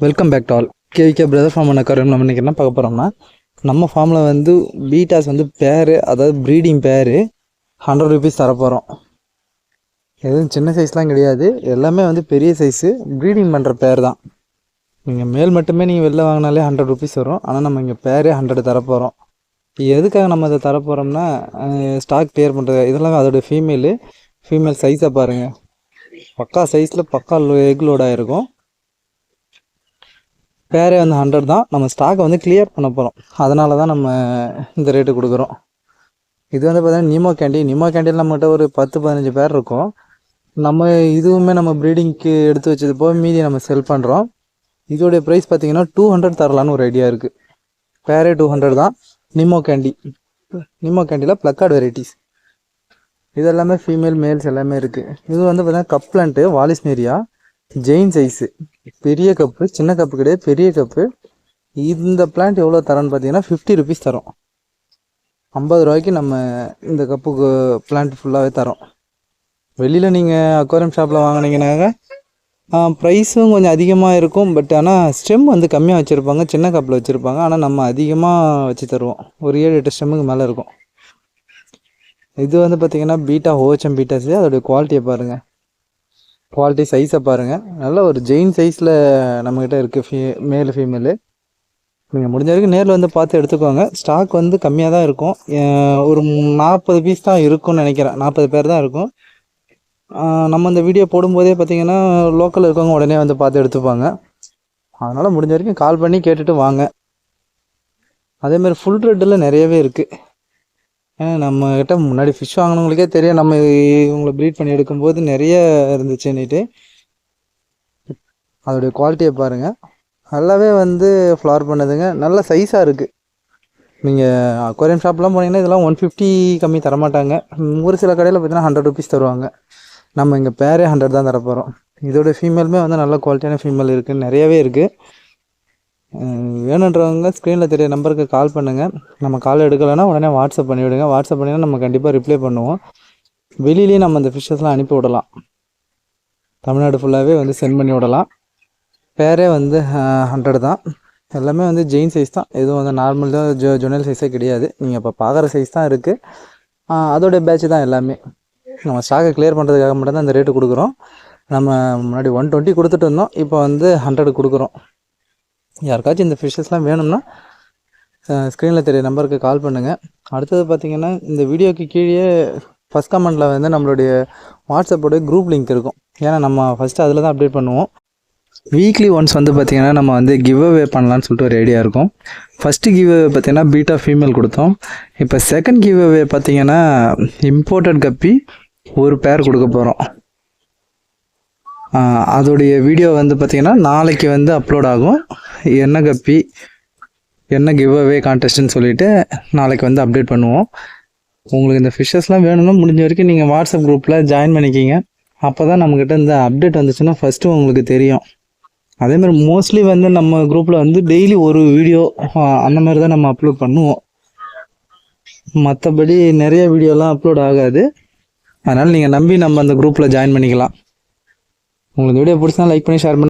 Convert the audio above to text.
Welcome back to all KVK brother farm பண்ண கரும் நம்ம இன்றைக்கி என்ன பார்க்க போகிறோம்னா நம்ம ஃபார்மில் வந்து பீட்டாஸ் வந்து பேர் அதாவது ப்ரீடிங் பேர் ஹண்ட்ரட் ருபீஸ் தரப்போகிறோம் எதுவும் சின்ன சைஸ்லாம் கிடையாது. எல்லாமே வந்து பெரிய சைஸு ப்ரீடிங் பண்ணுற பேர் தான். நீங்கள் மேல் மட்டுமே நீங்கள் வெளில வாங்கினாலே ஹண்ட்ரட் ருபீஸ் வரும். ஆனால் நம்ம இங்கே பேரே ஹண்ட்ரட் தரப்போகிறோம் எதுக்காக நம்ம அதை தரப்போகிறோம்னா ஸ்டாக் கிளியர் பண்ணுறது இதெல்லாம் அதோட ஃபீமேலு ஃபீமேல் சைஸை பாருங்கள் பக்கா சைஸில் பக்கா எக் லோடாக ஆகிருக்கும் பேரே வந்து ஹண்ட்ரட் தான். நம்ம ஸ்டாக்கை வந்து கிளியர் பண்ண போகிறோம் அதனால தான் நம்ம இந்த ரேட்டு கொடுக்குறோம். இது வந்து பார்த்தீங்கன்னா நிமோ கேண்டி நிமோ கேண்டியில் நம்மகிட்ட ஒரு பத்து பதினஞ்சு பேர் இருக்கும். நம்ம இதுவுமே நம்ம ப்ரீடிங்க்கு எடுத்து வச்சது போக மீதி நம்ம செல் பண்ணுறோம் இதோடைய ப்ரைஸ் பார்த்தீங்கன்னா டூ ஹண்ட்ரட் தரலான்னு ஒரு ஐடியா இருக்குது பேரே டூ ஹண்ட்ரட் தான். நிமோ கேண்டி நிமோ கேண்டியில் ப்ளக்கார்டு வெரைட்டிஸ் இது எல்லாமே ஃபீமேல் மேல்ஸ் எல்லாமே இருக்குது இது வந்து பார்த்தீங்கன்னா கப்லண்ட்டு வாலிஸ்னேரியா ஜெயின் சைஸு பெரிய கப்பு சின்ன கப்பு கிடையாது பெரிய கப்பு இந்த பிளான்ட் எவ்வளோ தரோன்னு பார்த்தீங்கன்னா ஃபிஃப்டி ருபீஸ் தரோம். ஐம்பது ரூபாய்க்கு நம்ம இந்த கப்புக்கு பிளான்ட் ஃபுல்லாகவே தரோம். வெளியில் நீங்கள் அக்வாரியம் ஷாப்பில் வாங்கினீங்கன்னாக்க ப்ரைஸும் கொஞ்சம் அதிகமாக இருக்கும். பட் ஆனால் ஸ்டெம் வந்து கம்மியாக வச்சுருப்பாங்க. சின்ன கப்பில் வச்சுருப்பாங்க. ஆனால் நம்ம அதிகமாக வச்சு தருவோம். ஒரு ஏழு எட்டு ஸ்டெம்முக்கு மேலே இருக்கும். இது வந்து பார்த்திங்கன்னா பீட்டா ஹோச்சம் பீட்டாஸு அதோடைய குவாலிட்டியை பாருங்கள் குவாலிட்டி சைஸை பாருங்கள் நல்ல ஒரு ஜெயின் சைஸில் நம்மக்கிட்ட இருக்குது ஃபீ மேல் ஃபீமேலு நீங்கள் முடிஞ்ச வரைக்கும் நேரில் வந்து பார்த்து எடுத்துக்கோங்க. ஸ்டாக் வந்து கம்மியாக தான் இருக்கும். ஒரு நாற்பது பீஸ் தான் இருக்கும்னு நினைக்கிறேன். நாற்பது பேர் தான் இருக்கும். நம்ம இந்த வீடியோ போடும்போதே பார்த்தீங்கன்னா லோக்கலில் இருக்கவங்க உடனே வந்து பார்த்து எடுத்துப்பாங்க. அதனால் முடிஞ்ச வரைக்கும் கால் பண்ணி கேட்டுட்டு வாங்க. அதேமாதிரி ஃபுல் ரெட்டில் நிறையவே இருக்குது ஏன்னா நம்மக்கிட்ட முன்னாடி ஃபிஷ் வாங்கினவங்களுக்கே தெரியும். நம்ம இவங்களை ப்ரீட் பண்ணி எடுக்கும்போது நிறைய இருந்துச்சுன்னுட்டு அதோடைய குவாலிட்டியை பாருங்கள் நல்லாவே வந்து ஃப்ளார் பண்ணுதுங்க. நல்ல சைஸாக இருக்குது நீங்கள் அக்வாரியம் ஷாப்லாம் போனீங்கன்னா இதெல்லாம் ஒன் ஃபிஃப்டி கம்மி தரமாட்டாங்க. ஒரு சில கடையில் பார்த்தீங்கன்னா ஹண்ட்ரட் ருபீஸ் தருவாங்க. நம்ம இங்கே பேரே ஹண்ட்ரட் தான் தரப்போகிறோம் இதோட ஃபீமேலுமே வந்து நல்ல குவாலிட்டியான ஃபீமேல் இருக்குது நிறையவே இருக்குது வேணுன்றவங்க ஸ்க்ரீனில் தெரிய நம்பருக்கு கால் பண்ணுங்கள் நம்ம கால் எடுக்கலைன்னா உடனே வாட்ஸ்அப் பண்ணிவிடுங்க வாட்ஸ்அப் பண்ணினா நம்ம கண்டிப்பாக ரிப்ளை பண்ணுவோம். வெளியிலேயே நம்ம அந்த ஃபிஷ்ஷஸ்லாம் அனுப்பி விடலாம். தமிழ்நாடு ஃபுல்லாகவே வந்து சென்ட் பண்ணி விடலாம். பேரே வந்து ஹண்ட்ரட் தான். எல்லாமே வந்து ஜெயின் சைஸ் தான். எதுவும் வந்து நார்மல் தான் ஜொ ஜொனல் சைஸே கிடையாது. நீங்கள் இப்போ பார்க்குற சைஸ் தான் இருக்குது அதோடைய பேட்ச் தான் எல்லாமே. நம்ம ஸ்டாக்கை கிளியர் பண்ணுறதுக்காக மட்டும் தான் இந்த ரேட்டு கொடுக்குறோம். நம்ம முன்னாடி ஒன் டுவெண்ட்டி கொடுத்துட்டு இருந்தோம். இப்போ வந்து ஹண்ட்ரட் கொடுக்குறோம். யாருக்காச்சும் இந்த ஃபிஷ்ஷஸ்லாம் வேணும்னா ஸ்க்ரீனில் தெரிய நம்பருக்கு கால் பண்ணுங்கள் அடுத்தது பார்த்தீங்கன்னா இந்த வீடியோக்கு கீழே ஃபஸ்ட் கமெண்ட்டில் வந்து நம்மளுடைய வாட்ஸ்அப்போடைய குரூப் லிங்க் இருக்கும். ஏன்னா நம்ம ஃபஸ்ட்டு அதில் தான் அப்டேட் பண்ணுவோம். வீக்லி ஒன்ஸ் வந்து பார்த்திங்கன்னா நம்ம வந்து கிவ் அவே பண்ணலான்னு சொல்லிட்டு ஒரு ஐடியா இருக்கும். ஃபஸ்ட்டு கிவ் அவே பார்த்தீங்கன்னா பீட்டா ஃபீமேல் கொடுத்தோம். இப்போ செகண்ட் கிவ் அவே பார்த்திங்கன்னா இம்போர்ட்டட் கப்பி ஒரு பேர் கொடுக்க போகிறோம் அதோடைய வீடியோ வந்து பார்த்திங்கன்னா நாளைக்கு வந்து அப்லோட் ஆகும். என்ன கப்பி? என்ன கிவ் அவே கான்டெஸ்ட்னு சொல்லிட்டு நாளைக்கு வந்து அப்டேட் பண்ணுவோம். உங்களுக்கு இந்த ஃபிஷ்ஷஸ்லாம் வேணும்னா முடிஞ்ச வரைக்கும் நீங்கள் வாட்ஸ்அப் குரூப்பில் ஜாயின் பண்ணிக்கிங்க. அப்போ தான் நம்மக்கிட்ட இந்த அப்டேட் வந்துச்சுன்னா ஃபஸ்ட்டு உங்களுக்கு தெரியும். அதே மாதிரி மோஸ்ட்லி வந்து நம்ம குரூப்பில் வந்து டெய்லி ஒரு வீடியோ அந்த மாதிரி தான் நம்ம அப்லோட் பண்ணுவோம். மற்றபடி நிறைய வீடியோலாம் அப்லோட் ஆகாது. அதனால் நீங்கள் நம்பி நம்ம அந்த குரூப்பில் ஜாயின் பண்ணிக்கலாம். உங்களுக்கு வீடியோ பிடிச்சா லைக் பண்ணி ஷேர் பண்ணி.